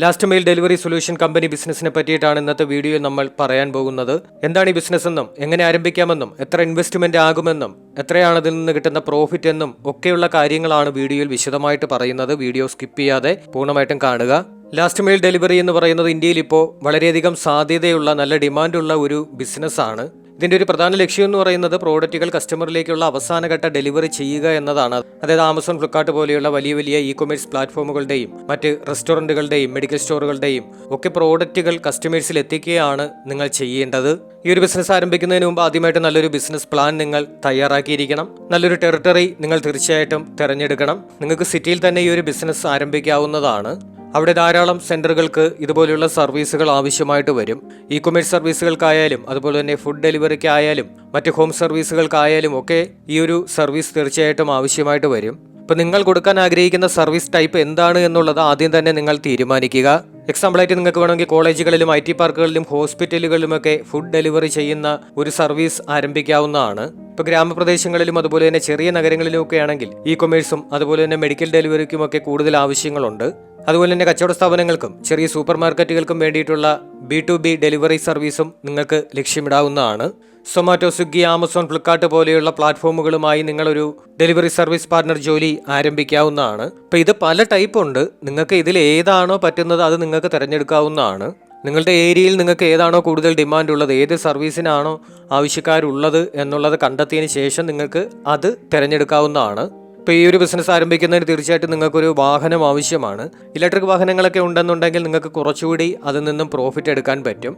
Last mile delivery solution company ബിസിനസിനെ പറ്റിയിട്ടാണ് ഇന്നത്തെ വീഡിയോയിൽ നമ്മൾ പറയാൻ പോകുന്നത്. എന്താണ് ഈ ബിസിനസ് എന്നും എങ്ങനെ ആരംഭിക്കാമെന്നും എത്ര ഇൻവെസ്റ്റ്മെന്റ് ആകുമെന്നും എത്രയാണ് അതിൽ നിന്ന് കിട്ടുന്ന പ്രോഫിറ്റ് എന്നും ഒക്കെയുള്ള കാര്യങ്ങളാണ് വീഡിയോയിൽ വിശദമായിട്ട് പറയുന്നത്. വീഡിയോ സ്കിപ്പ് ചെയ്യാതെ പൂർണമായിട്ടും കാണുക. ലാസ്റ്റ് മെയിൽ ഡെലിവറി എന്ന് പറയുന്നത് ഇന്ത്യയിൽ ഇപ്പോൾ വളരെയധികം സാധ്യതയുള്ള നല്ല ഡിമാൻഡുള്ള ഒരു ബിസിനസ്സാണ് ഇതിന്റെ ഒരു പ്രധാന ലക്ഷ്യം എന്ന് പറയുന്നത് പ്രോഡക്റ്റുകൾ കസ്റ്റമറിലേക്കുള്ള അവസാനഘട്ട ഡെലിവറി ചെയ്യുക എന്നതാണ്. അതായത് ആമസോൺ ഫ്ലിപ്കാർട്ട് പോലെയുള്ള വലിയ വലിയ ഇ കൊമേഴ്സ് പ്ലാറ്റ്ഫോമുകളുടെയും മറ്റ് റെസ്റ്റോറന്റുകളുടെയും മെഡിക്കൽ സ്റ്റോറുകളുടെയും ഒക്കെ പ്രോഡക്റ്റുകൾ കസ്റ്റമേഴ്സിൽ എത്തിക്കുകയാണ് നിങ്ങൾ ചെയ്യേണ്ടത്. ഈ ഒരു ബിസിനസ് ആരംഭിക്കുന്നതിന് മുമ്പ് ആദ്യമായിട്ട് നല്ലൊരു ബിസിനസ് പ്ലാൻ നിങ്ങൾ തയ്യാറാക്കിയിരിക്കണം. നല്ലൊരു ടെറിട്ടറി നിങ്ങൾ തീർച്ചയായിട്ടും തിരഞ്ഞെടുക്കണം. നിങ്ങൾക്ക് സിറ്റിയിൽ തന്നെ ഈ ഒരു ബിസിനസ് ആരംഭിക്കാവുന്നതാണ്. അവിടെ ധാരാളം സെന്ററുകൾക്ക് ഇതുപോലെയുള്ള സർവീസുകൾ ആവശ്യമായിട്ട് വരും. ഇ കൊമേഴ്സ് സർവീസുകൾക്കായാലും അതുപോലെ തന്നെ ഫുഡ് ഡെലിവറിക്കായാലും മറ്റ് ഹോം സർവീസുകൾക്കായാലും ഒക്കെ ഈ ഒരു സർവീസ് തീർച്ചയായിട്ടും ആവശ്യമായിട്ട് വരും. ഇപ്പം നിങ്ങൾ കൊടുക്കാൻ ആഗ്രഹിക്കുന്ന സർവീസ് ടൈപ്പ് എന്താണ് എന്നുള്ളത് ആദ്യം തന്നെ നിങ്ങൾ തീരുമാനിക്കുക. എക്സാമ്പിളായിട്ട് നിങ്ങൾക്ക് വേണമെങ്കിൽ കോളേജുകളിലും ഐ ടി പാർക്കുകളിലും ഹോസ്പിറ്റലുകളിലുമൊക്കെ ഫുഡ് ഡെലിവറി ചെയ്യുന്ന ഒരു സർവീസ് ആരംഭിക്കാവുന്നതാണ്. ഇപ്പോൾ ഗ്രാമപ്രദേശങ്ങളിലും അതുപോലെ തന്നെ ചെറിയ നഗരങ്ങളിലും ഒക്കെ ആണെങ്കിൽ ഇ കൊമേഴ്സും അതുപോലെ തന്നെ മെഡിക്കൽ ഡെലിവറിക്കുമൊക്കെ കൂടുതൽ ആവശ്യങ്ങളുണ്ട്. അതുപോലെ തന്നെ കച്ചവട സ്ഥാപനങ്ങൾക്കും ചെറിയ സൂപ്പർ മാർക്കറ്റുകൾക്കും വേണ്ടിയിട്ടുള്ള ബി ടു ബി ഡെലിവറി സർവീസും നിങ്ങൾക്ക് ലക്ഷ്യമിടാവുന്നതാണ്. സൊമാറ്റോ സ്വിഗ്ഗി ആമസോൺ ഫ്ലിപ്കാർട്ട് പോലെയുള്ള പ്ലാറ്റ്ഫോമുകളുമായി നിങ്ങളൊരു ഡെലിവറി സർവീസ് പാർട്ണർ ജോലി ആരംഭിക്കാവുന്നതാണ്. അപ്പോൾ ഇത് പല ടൈപ്പ് ഉണ്ട്. നിങ്ങൾക്ക് ഇതിൽ ഏതാണോ പറ്റുന്നത് അത് നിങ്ങൾക്ക് തിരഞ്ഞെടുക്കാവുന്നതാണ്. നിങ്ങളുടെ ഏരിയയിൽ നിങ്ങൾക്ക് ഏതാണോ കൂടുതൽ ഡിമാൻഡ് ഉള്ളത് ഏത് സർവീസിനാണോ ആവശ്യക്കാരുള്ളത് എന്നുള്ളത് കണ്ടെത്തിയതിന് ശേഷം നിങ്ങൾക്ക് അത് തിരഞ്ഞെടുക്കാവുന്നതാണ്. ഇപ്പോൾ ഈ ഒരു ബിസിനസ് ആരംഭിക്കുന്നതിന് തീർച്ചയായിട്ടും നിങ്ങൾക്കൊരു വാഹനം ആവശ്യമാണ്. ഇലക്ട്രിക് വാഹനങ്ങളൊക്കെ ഉണ്ടെന്നുണ്ടെങ്കിൽ നിങ്ങൾക്ക് കുറച്ചുകൂടി അതിൽ നിന്നും പ്രോഫിറ്റ് എടുക്കാൻ പറ്റും.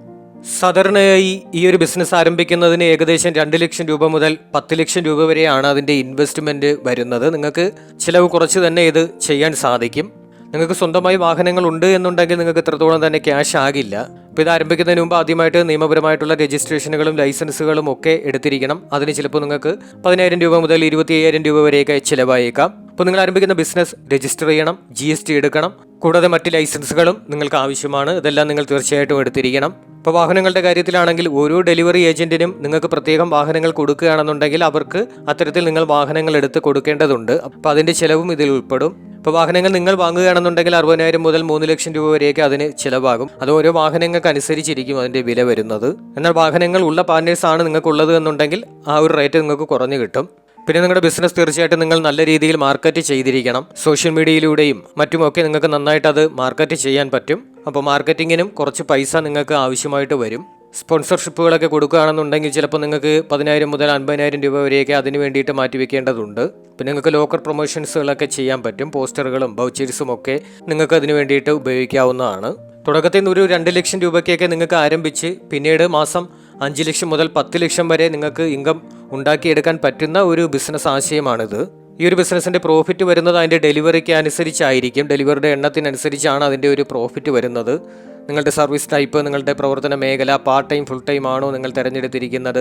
സാധാരണയായി ഈ ഒരു ബിസിനസ് ആരംഭിക്കുന്നതിന് ഏകദേശം രണ്ട് ലക്ഷം രൂപ മുതൽ പത്ത് ലക്ഷം രൂപ വരെയാണ് അതിന്റെ ഇൻവെസ്റ്റ്മെന്റ് വരുന്നത്. നിങ്ങൾക്ക് ചിലവ് കുറച്ച് തന്നെ ഇത് ചെയ്യാൻ സാധിക്കും. നിങ്ങൾക്ക് സ്വന്തമായി വാഹനങ്ങൾ ഉണ്ട് എന്നുണ്ടെങ്കിൽ നിങ്ങൾക്ക് എത്രത്തോളം തന്നെ ക്യാഷ് ആകില്ല. അപ്പോൾ ഇത് ആരംഭിക്കുന്നതിന് മുമ്പ് ആദ്യമായിട്ട് നിയമപരമായിട്ടുള്ള രജിസ്ട്രേഷനുകളും ലൈസൻസുകളും ഒക്കെ എടുത്തിരിക്കണം. അതിന് ചിലപ്പോൾ നിങ്ങൾക്ക് പതിനായിരം രൂപ മുതൽ ഇരുപത്തി അയ്യായിരം രൂപ വരെയൊക്കെ ചിലവായേക്കാം. അപ്പോൾ നിങ്ങൾ ആരംഭിക്കുന്ന ബിസിനസ് രജിസ്റ്റർ ചെയ്യണം ജി എസ് ടി എടുക്കണം. കൂടാതെ മറ്റ് ലൈസൻസുകളും നിങ്ങൾക്ക് ആവശ്യമാണ്. ഇതെല്ലാം നിങ്ങൾ തീർച്ചയായിട്ടും എടുത്തിരിക്കണം. ഇപ്പോൾ വാഹനങ്ങളുടെ കാര്യത്തിലാണെങ്കിൽ ഓരോ ഡെലിവറി ഏജന്റിനും നിങ്ങൾക്ക് പ്രത്യേകം വാഹനങ്ങൾ കൊടുക്കുകയാണെന്നുണ്ടെങ്കിൽ അവർക്ക് അത്തരത്തിൽ നിങ്ങൾ വാഹനങ്ങൾ എടുത്ത് കൊടുക്കേണ്ടതുണ്ട്. അപ്പോൾ അതിന്റെ ചിലവും ഇതിൽ ഉൾപ്പെടും. ഇപ്പോൾ വാഹനങ്ങൾ നിങ്ങൾ വാങ്ങുകയാണെന്നുണ്ടെങ്കിൽ അറുപതിനായിരം മുതൽ മൂന്ന് ലക്ഷം രൂപ വരെയൊക്കെ അതിന് ചിലവാകും. അത് ഓരോ വാഹനങ്ങൾക്ക് അനുസരിച്ചിരിക്കും അതിന്റെ വില വരുന്നത്. എന്നാൽ വാഹനങ്ങൾ ഉള്ള പാർട്ട്നേഴ്സ് ആണ് നിങ്ങൾക്കുള്ളത് എന്നുണ്ടെങ്കിൽ ആ ഒരു റേറ്റ് നിങ്ങൾക്ക് കുറഞ്ഞു കിട്ടും. പിന്നെ നിങ്ങളുടെ ബിസിനസ് തീർച്ചയായിട്ടും നിങ്ങൾ നല്ല രീതിയിൽ മാർക്കറ്റ് ചെയ്തിരിക്കണം. സോഷ്യൽ മീഡിയയിലൂടെയും മറ്റുമൊക്കെ നിങ്ങൾക്ക് നന്നായിട്ട് അത് മാർക്കറ്റ് ചെയ്യാൻ പറ്റും. അപ്പോൾ മാർക്കറ്റിങ്ങിനും കുറച്ച് പൈസ നിങ്ങൾക്ക് ആവശ്യമായിട്ട് വരും. സ്പോൺസർഷിപ്പുകളൊക്കെ കൊടുക്കുകയാണെന്നുണ്ടെങ്കിൽ ചിലപ്പോൾ നിങ്ങൾക്ക് പതിനായിരം മുതൽ അൻപതിനായിരം രൂപ വരെയൊക്കെ അതിന് വേണ്ടിയിട്ട് മാറ്റി മാറ്റിവെക്കേണ്ടതുണ്ട്. പിന്നെ നിങ്ങൾക്ക് ലോക്കൽ പ്രൊമോഷൻസുകളൊക്കെ ചെയ്യാൻ പറ്റും. പോസ്റ്ററുകളും ബൗച്ചേഴ്സും ഒക്കെ നിങ്ങൾക്ക് അതിന് വേണ്ടിയിട്ട് ഉപയോഗിക്കാവുന്നതാണ്. തുടക്കത്തിൽ നിന്ന് ഒരു രണ്ട് ലക്ഷം രൂപയ്ക്കൊക്കെ നിങ്ങൾക്ക് ആരംഭിച്ച് പിന്നീട് മാസം അഞ്ച് ലക്ഷം മുതൽ പത്ത് ലക്ഷം വരെ നിങ്ങൾക്ക് ഇൻകം ഉണ്ടാക്കിയെടുക്കാൻ പറ്റുന്ന ഒരു ബിസിനസ് ആശയമാണിത്. ഈ ഒരു ബിസിനസ്സിന്റെ പ്രോഫിറ്റ് വരുന്നത് അതിന്റെ ഡെലിവറിക്ക് അനുസരിച്ചായിരിക്കും. ഡെലിവറിയുടെ എണ്ണത്തിനനുസരിച്ചാണ് അതിന്റെ ഒരു പ്രോഫിറ്റ് വരുന്നത്. നിങ്ങളുടെ സർവീസ് ടൈപ്പ് നിങ്ങളുടെ പ്രവർത്തന മേഖല പാർട്ട് ടൈം ഫുൾ ടൈം ആണോ നിങ്ങൾ തിരഞ്ഞെടുത്തിരിക്കുന്നത്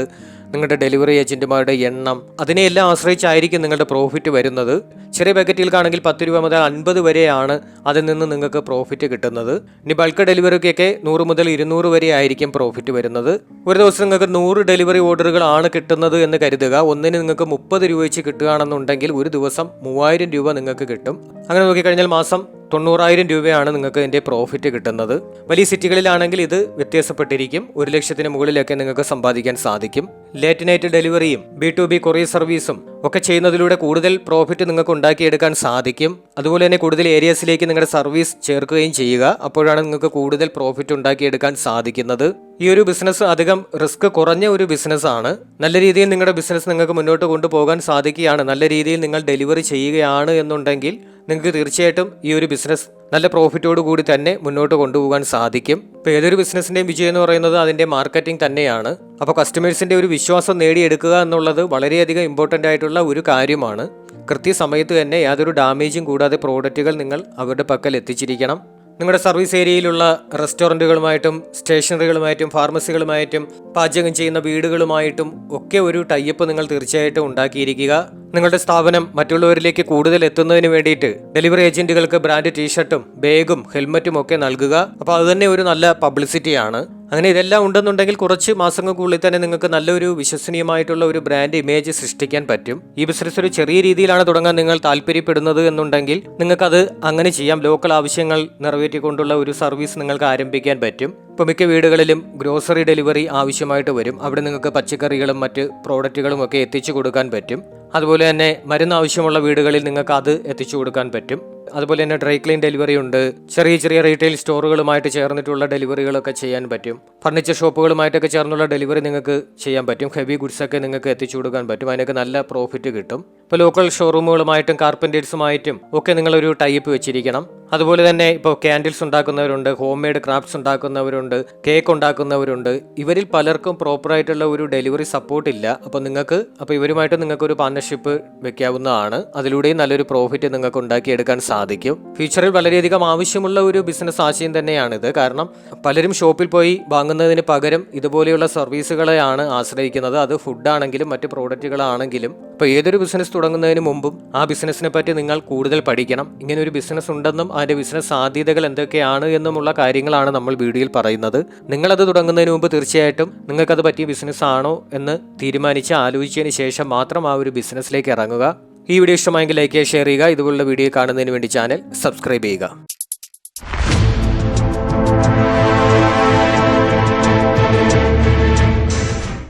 നിങ്ങളുടെ ഡെലിവറി ഏജന്റുമാരുടെ എണ്ണം അതിനെയെല്ലാം ആശ്രയിച്ചായിരിക്കും നിങ്ങളുടെ പ്രോഫിറ്റ് വരുന്നത്. ചെറിയ പാക്കറ്റുകൾക്കാണെങ്കിൽ പത്ത് രൂപ മുതൽ അൻപത് വരെയാണ് അതിൽ നിന്ന് നിങ്ങൾക്ക് പ്രോഫിറ്റ് കിട്ടുന്നത്. ഇനി ബൾക്ക് ഡെലിവറിക്കൊക്കെ നൂറ് മുതൽ ഇരുന്നൂറ് വരെ ആയിരിക്കും പ്രോഫിറ്റ് വരുന്നത്. ഒരു ദിവസം നിങ്ങൾക്ക് നൂറ് ഡെലിവറി ഓർഡറുകൾ ആണ് കിട്ടുന്നത് എന്ന് കരുതുക. ഒന്നിന് നിങ്ങൾക്ക് മുപ്പത് രൂപ വെച്ച് കിട്ടുകയാണെന്നുണ്ടെങ്കിൽ ഒരു ദിവസം മൂവായിരം രൂപ നിങ്ങൾക്ക് കിട്ടും. അങ്ങനെ നോക്കിക്കഴിഞ്ഞാൽ മാസം തൊണ്ണൂറായിരം രൂപയാണ് നിങ്ങൾക്ക് ഇതിന്റെ പ്രോഫിറ്റ് കിട്ടുന്നത്. വലിയ സിറ്റികളിലാണെങ്കിൽ ഇത് വ്യത്യാസപ്പെട്ടിരിക്കും. ഒരു ലക്ഷത്തിന് മുകളിലൊക്കെ നിങ്ങൾക്ക് സമ്പാദിക്കാൻ സാധിക്കും. ലേറ്റ് നൈറ്റ് ഡെലിവറിയും ബി ടു ബി കൊറിയർ സർവീസും ഒക്കെ ചെയ്യുന്നതിലൂടെ കൂടുതൽ പ്രോഫിറ്റ് നിങ്ങൾക്ക് ഉണ്ടാക്കിയെടുക്കാൻ സാധിക്കും. അതുപോലെ തന്നെ കൂടുതൽ ഏരിയസിലേക്ക് നിങ്ങളുടെ സർവീസ് ചേർക്കുകയും ചെയ്യുക. അപ്പോഴാണ് നിങ്ങൾക്ക് കൂടുതൽ പ്രോഫിറ്റ് ഉണ്ടാക്കിയെടുക്കാൻ സാധിക്കുന്നത്. ഈ ഒരു ബിസിനസ് അധികം റിസ്ക് കുറഞ്ഞ ഒരു ബിസിനസ് ആണ്. നല്ല രീതിയിൽ നിങ്ങളുടെ ബിസിനസ് നിങ്ങൾക്ക് മുന്നോട്ട് കൊണ്ടുപോകാൻ സാധിക്കുകയാണ്. നല്ല രീതിയിൽ നിങ്ങൾ ഡെലിവറി ചെയ്യുകയാണ് എന്നുണ്ടെങ്കിൽ നിങ്ങൾക്ക് തീർച്ചയായിട്ടും ഈ ഒരു ബിസിനസ് നല്ല പ്രോഫിറ്റോട് കൂടി തന്നെ മുന്നോട്ട് കൊണ്ടുപോകാൻ സാധിക്കും. ഇപ്പോൾ ഏതൊരു ബിസിനസ്സിന്റെയും വിജയം എന്ന് പറയുന്നത് അതിന്റെ മാർക്കറ്റിംഗ് തന്നെയാണ്. അപ്പോൾ കസ്റ്റമേഴ്സിന്റെ ഒരു വിശ്വാസം നേടിയെടുക്കുക എന്നുള്ളത് വളരെയധികം ഇമ്പോർട്ടന്റ് ആയിട്ടുള്ള ഒരു കാര്യമാണ്. കൃത്യസമയത്ത് തന്നെ യാതൊരു ഡാമേജും കൂടാതെ പ്രോഡക്റ്റുകൾ നിങ്ങൾ അവരുടെ പക്കൽ എത്തിച്ചിരിക്കണം. നിങ്ങളുടെ സർവീസ് ഏരിയയിലുള്ള റെസ്റ്റോറന്റുകളുമായിട്ടും സ്റ്റേഷനറികളുമായിട്ടും ഫാർമസികളുമായിട്ടും പാചകം ചെയ്യുന്ന വീടുകളുമായിട്ടും ഒക്കെ ഒരു ടൈപ്പ് നിങ്ങൾ തീർച്ചയായിട്ടും ഉണ്ടാക്കിയിരിക്കുക. നിങ്ങളുടെ സ്ഥാപനം മറ്റുള്ളവരിലേക്ക് കൂടുതൽ എത്തുന്നതിന് വേണ്ടിയിട്ട് ഡെലിവറി ഏജന്റുകൾക്ക് ബ്രാൻഡ് ടീഷർട്ടും ബാഗും ഹെൽമറ്റും ഒക്കെ നൽകുക. അപ്പോൾ അത് തന്നെ ഒരു നല്ല പബ്ലിസിറ്റിയാണ് അങ്ങനെ ഇതെല്ലാം ഉണ്ടെന്നുണ്ടെങ്കിൽ കുറച്ച് മാസങ്ങൾക്കുള്ളിൽ തന്നെ നിങ്ങൾക്ക് നല്ലൊരു വിശ്വസനീയമായിട്ടുള്ള ഒരു ബ്രാൻഡ് ഇമേജ് സൃഷ്ടിക്കാൻ പറ്റും. ഈ ബിസിനസ് ഒരു ചെറിയ രീതിയിലാണ് തുടങ്ങാൻ നിങ്ങൾ താല്പര്യപ്പെടുന്നത് എന്നുണ്ടെങ്കിൽ നിങ്ങൾക്കത് അങ്ങനെ ചെയ്യാം. ലോക്കൽ ആവശ്യങ്ങൾ നിറവേറ്റിക്കൊണ്ടുള്ള ഒരു സർവീസ് നിങ്ങൾക്ക് ആരംഭിക്കാൻ പറ്റും. ഇപ്പോൾ മിക്ക വീടുകളിലും ഗ്രോസറി ഡെലിവറി ആവശ്യമായിട്ട് വരും. അവിടെ നിങ്ങൾക്ക് പച്ചക്കറികളും മറ്റ് പ്രോഡക്റ്റുകളും ഒക്കെ എത്തിച്ചു കൊടുക്കാൻ പറ്റും. അതുപോലെ തന്നെ മരുന്ന് ആവശ്യമുള്ള വീടുകളിൽ നിങ്ങൾക്ക് അത് എത്തിച്ചു കൊടുക്കാൻ പറ്റും. അതുപോലെ തന്നെ ഡ്രൈ ക്ലീൻ ഡെലിവറി ഉണ്ട്. ചെറിയ ചെറിയ റീറ്റെയിൽ സ്റ്റോറുകളുമായിട്ട് ചേർന്നിട്ടുള്ള ഡെലിവറികളൊക്കെ ചെയ്യാൻ പറ്റും. ഫർണിച്ചർ ഷോപ്പുകളുമായിട്ടൊക്കെ ചേർന്നുള്ള ഡെലിവറി നിങ്ങൾക്ക് ചെയ്യാൻ പറ്റും. ഹെവി ഗുഡ്സൊക്കെ നിങ്ങൾക്ക് എത്തിച്ചു കൊടുക്കാൻ പറ്റും. അതിനൊക്കെ നല്ല പ്രോഫിറ്റ് കിട്ടും. ഇപ്പോൾ ലോക്കൽ ഷോറൂമുകളുമായിട്ടും കാർപ്പന്റേഴ്സുമായിട്ടും ഒക്കെ നിങ്ങളൊരു ടൈപ്പ് വെച്ചിരിക്കണം. അതുപോലെ തന്നെ ഇപ്പോൾ ക്യാൻഡിൽസ് ഉണ്ടാക്കുന്നവരുണ്ട് ഹോം മെയ്ഡ് ക്രാഫ്റ്റ്സ് ഉണ്ടാക്കുന്നവരുണ്ട് കേക്ക് ഉണ്ടാക്കുന്നവരുണ്ട്. ഇവരിൽ പലർക്കും പ്രോപ്പറായിട്ടുള്ള ഒരു ഡെലിവറി സപ്പോർട്ട് ഇല്ല. അപ്പോൾ നിങ്ങൾക്ക് അപ്പോൾ ഇവരുമായിട്ട് നിങ്ങൾക്ക് ഒരു പാർട്ണർഷിപ്പ് വെക്കാവുന്നതാണ്. അതിലൂടെയും നല്ലൊരു പ്രോഫിറ്റ് നിങ്ങൾക്ക് ഉണ്ടാക്കിയെടുക്കാൻ സാധിക്കും. ഫ്യൂച്ചറിൽ വളരെയധികം ആവശ്യമുള്ള ഒരു ബിസിനസ് ആശയം തന്നെയാണിത്. കാരണം പലരും ഷോപ്പിൽ പോയി വാങ്ങുന്നതിന് പകരം ഇതുപോലെയുള്ള സർവീസുകളെയാണ് ആശ്രയിക്കുന്നത്. അത് ഫുഡാണെങ്കിലും മറ്റ് പ്രോഡക്റ്റുകളാണെങ്കിലും അപ്പോൾ ഏതൊരു ബിസിനസ് തുടങ്ങുന്നതിന് മുമ്പും ആ ബിസിനസ്സിനെ പറ്റി നിങ്ങൾ കൂടുതൽ പഠിക്കണം. ഇങ്ങനെ ഒരു ബിസിനസ് ഉണ്ടെന്നും അതിന്റെ ബിസിനസ് സാധ്യതകൾ എന്തൊക്കെയാണ് എന്നുമുള്ള കാര്യങ്ങളാണ് നമ്മൾ വീഡിയോയിൽ പറയുന്നത്. നിങ്ങളത് തുടങ്ങുന്നതിന് മുമ്പ് തീർച്ചയായിട്ടും നിങ്ങൾക്കത് പറ്റിയ ബിസിനസ് ആണോ എന്ന് തീരുമാനിച്ച് ആലോചിച്ചതിന് ശേഷം മാത്രം ആ ഒരു ബിസിനസ്സിലേക്ക് ഇറങ്ങുക. ഈ വീഡിയോ ഇഷ്ടമായെങ്കിൽ ലൈക്ക് ചെയ്യുക ഷെയർ ചെയ്യുക. ഇതുപോലുള്ള വീഡിയോ കാണുന്നതിന് വേണ്ടി ചാനൽ സബ്സ്ക്രൈബ് ചെയ്യുക.